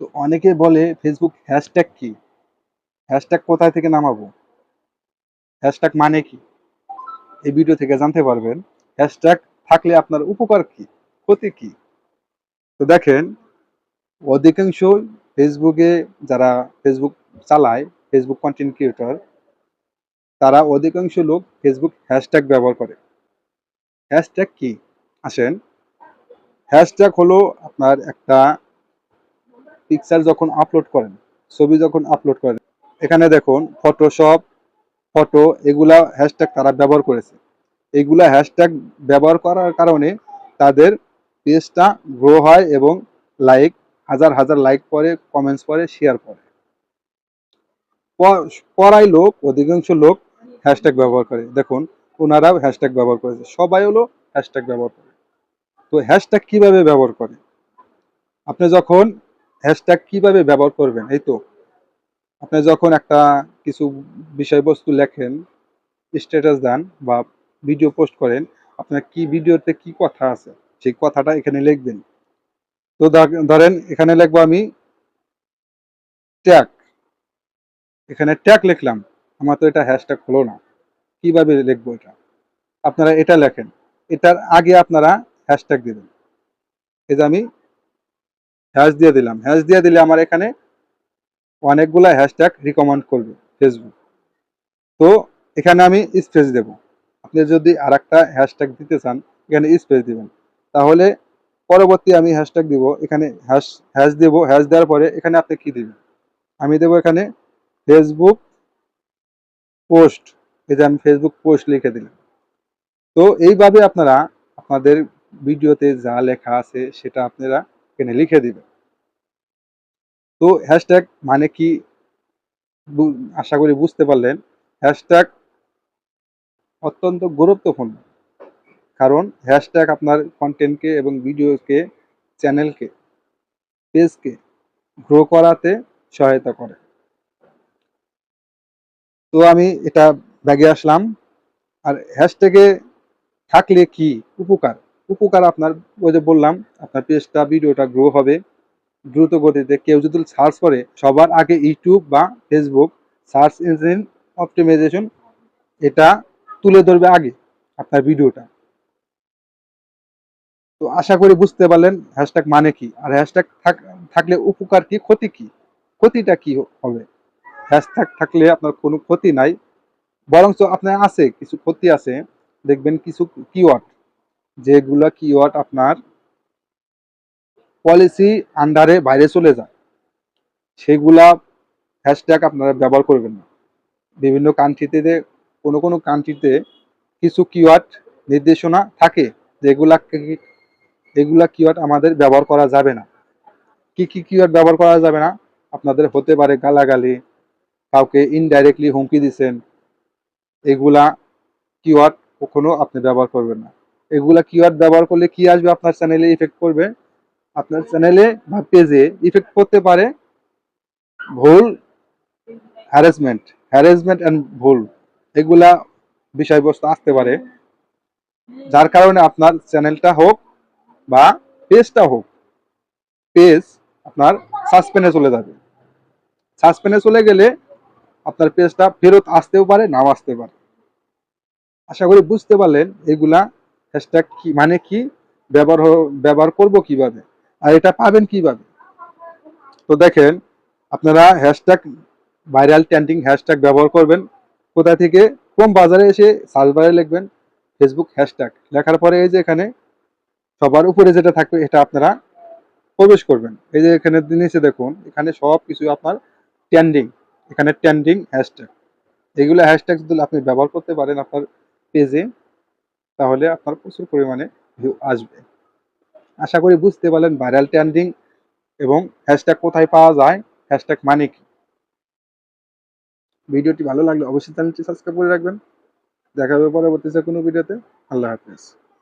তো অনেকে বলে ফেসবুক হ্যাশট্যাগ কি? হ্যাশট্যাগ কোথায় থেকে নামাবো? হ্যাশট্যাগ মানে কি? এই ভিডিও থেকে জানতে পারবেন হ্যাশট্যাগ থাকলে আপনার উপকার কি? ক্ষতি কি? তো দেখেন, অধিকাংশ ফেসবুকে যারা ফেসবুক চালায় ফেসবুক কন্টেন্ট ক্রিয়েটর তারা অধিকাংশ লোক ফেসবুক হ্যাশট্যাগ ব্যবহার করে। হ্যাশট্যাগ কি? আসেন। হ্যাশট্যাগ হলো আপনার একটা পিকচার যখন আপলোড করেন, ছবি যখন আপলোড করেন, এখানে দেখুন ফটোশপ ফটো এগুলা হ্যাশট্যাগ তারা ব্যবহার করেছে। এইগুলা হ্যাশট্যাগ ব্যবহার করার কারণে তাদের পেজটা গ্রো হয় এবং লাইক হাজার হাজার লাইক পরে কমেন্টস পরে শেয়ার করে। পড়াই লোক, অধিকাংশ লোক হ্যাশট্যাগ ব্যবহার করে। দেখুন, ওনারাও হ্যাশট্যাগ ব্যবহার করেছে। সবাই হলো হ্যাশট্যাগ ব্যবহার করে। তো হ্যাশট্যাগ কীভাবে ব্যবহার করে? আপনি যখন হ্যাশট্যাগ কীভাবে ব্যবহার করবেন? এই তো, আপনি যখন একটা কিছু বিষয়বস্তু লেখেন স্ট্যাটাস দেন বা ভিডিও পোস্ট করেন, আপনার কি ভিডিওতে কি কথা আছে, সেই কথাটা এখানে লিখবেন। তো ধরেন এখানে লিখব আমি ট্যাগ এখানে ট্যাগ লিখলাম, আমার তো এটা হ্যাশট্যাগ হলো না। কীভাবে লিখব এটা? আপনারা এটা লেখেন, এটার আগে আপনারা হ্যাশট্যাগ দিবেন। এই যে আমি হ্যাশ দিয়ে দিলাম। হ্যাশ দিয়ে দিলে আমার এখানে অনেকগুলা হ্যাশট্যাগ রিকমেন্ড করবে ফেসবুক তো এখানে আমি স্পেস দেব। আপনি যদি আর একটা হ্যাশট্যাগ দিতে চান, এখানে স্পেস দিবেন। তাহলে পরবর্তী আমি হ্যাশট্যাগ দিব, এখানে হ্যাশ হ্যাশ দেব। হ্যাশ দেওয়ার পরে এখানে আপনি কি দিবেন? আমি দেব এখানে ফেসবুক পোস্ট এই যে আমি ফেসবুক পোস্ট লিখে দিলাম। তো এইভাবে আপনারা আপনাদের ভিডিওতে যা লেখা আছে, সেটা আপনারা এখানে লিখে দিবে। তো হ্যাশট্যাগ মানে কি আশা করি বুঝতে পারলেন। হ্যাশট্যাগ অত্যন্ত গুরুত্বপূর্ণ। কারণ হ্যাশট্যাগ আপনার কন্টেন্টকে এবং ভিডিওকে চ্যানেলকে পেজকে গ্রো করাতে সহায়তা করে। তো আমি এটা ব্যাগে আসলাম। আর হ্যাশট্যাগে থাকলে কি উপকার? উপকার আপনার, ওই যে বললাম, আপনার পেজটা, ভিডিওটা গ্রো হবে। দ্রুত গতিতে কেউ যদি সার্চ করে, সবার আগে ইউটিউব বা ফেসবুক সার্চ ইঞ্জিন অপটিমাইজেশন এটা তুলে ধরবে আগে আপনার ভিডিওটা। তো আশা করি বুঝতে পারলেন হ্যাশট্যাগ মানে কি, আর হ্যাশট্যাগ থাকলে উপকার কি, ক্ষতি কি? ক্ষতিটা কি হবে? হ্যাশট্যাগ থাকলে আপনার কোনো ক্ষতি নাই, বরঞ্চ আপনার আছে, কিছু ক্ষতি আছে, দেখবেন কিছু কিওয়ার্ড যেগুলা কিওয়ার্ড আপনার পলিসি আন্ডারে বাইরে চলে যায়, সেগুলা হ্যাশট্যাগ আপনারা ব্যবহার করবেন না। বিভিন্ন কান্ট্রিতে কোনো কোনো কান্ট্রিতে কিছু কিওয়ার্ড নির্দেশনা থাকে, যেগুলা এগুলা কিওয়ার্ড আমাদের ব্যবহার করা যাবে না। কি কি কিওয়ার্ড ব্যবহার করা যাবে না? আপনাদের হতে পারে গালাগালি, কাউকে ইনডাইরেক্টলি হুমকি দিচ্ছেন এগুলা কিওয়ার্ড কখনো আপনি ব্যবহার করবেন না। এগুলা কিওয়ার্ড ব্যবহার করলে কি আসবে আপনার চ্যানেলে ইফেক্ট করবে? আপনার চ্যানেলে বা পেজে ইফেক্ট করতে পারে ভুল হ্যারাসমেন্ট হ্যারাসমেন্ট অ্যান্ড ভুল এগুলা বিষয়বস্তু আসতে পারে। যার কারণে আপনার চ্যানেলটা হোক বা পেজটা হোক পেজ আপনার সাসপেন্ডে চলে যাবে। সাসপেন্ডে চলে গেলে আপনার পেজটা ফেরত আসতেও পারে, নাও আসতে পারে। আশা করি বুঝতে পারলেন, এগুলা হ্যাশট্যাগ কি মানে কি? ব্যবহার ব্যবহার করব কীভাবে? আর এটা পাবেন কীভাবে? তো দেখেন, আপনারা হ্যাশট্যাগ ভাইরাল ট্যান্ডিং হ্যাশট্যাগ ব্যবহার করবেন। কোথা থেকে? কম বাজারে এসে সার্চ বারে লিখবেন ফেসবুক হ্যাশট্যাগ লেখার পরে এই যে এখানে সবার উপরে যেটা থাকবে, এটা আপনারা প্রবেশ করবেন। এই যে এখানে নিচে দেখুন, এখানে সব কিছু আপনার ট্যান্ডিং এখানে ট্যান্ডিং হ্যাশট্যাগ এগুলো হ্যাশট্যাগ আপনি ব্যবহার করতে পারেন আপনার পেজে তাহলে আপনার প্রচুর পরিমাণে ভিউ আসবে। আশা করি বুঝতে পারলেন ভাইরাল ট্রেন্ডিং এবং হ্যাশট্যাগ কোথায় পাওয়া যায় হ্যাশট্যাগ মানে কি। ভিডিওটি ভালো লাগলে অবশ্যই চ্যানেলটি সাবস্ক্রাইব করে রাখবেন। দেখা হবে পরবর্তী কোনো ভিডিওতে আল্লাহ হাফিজ।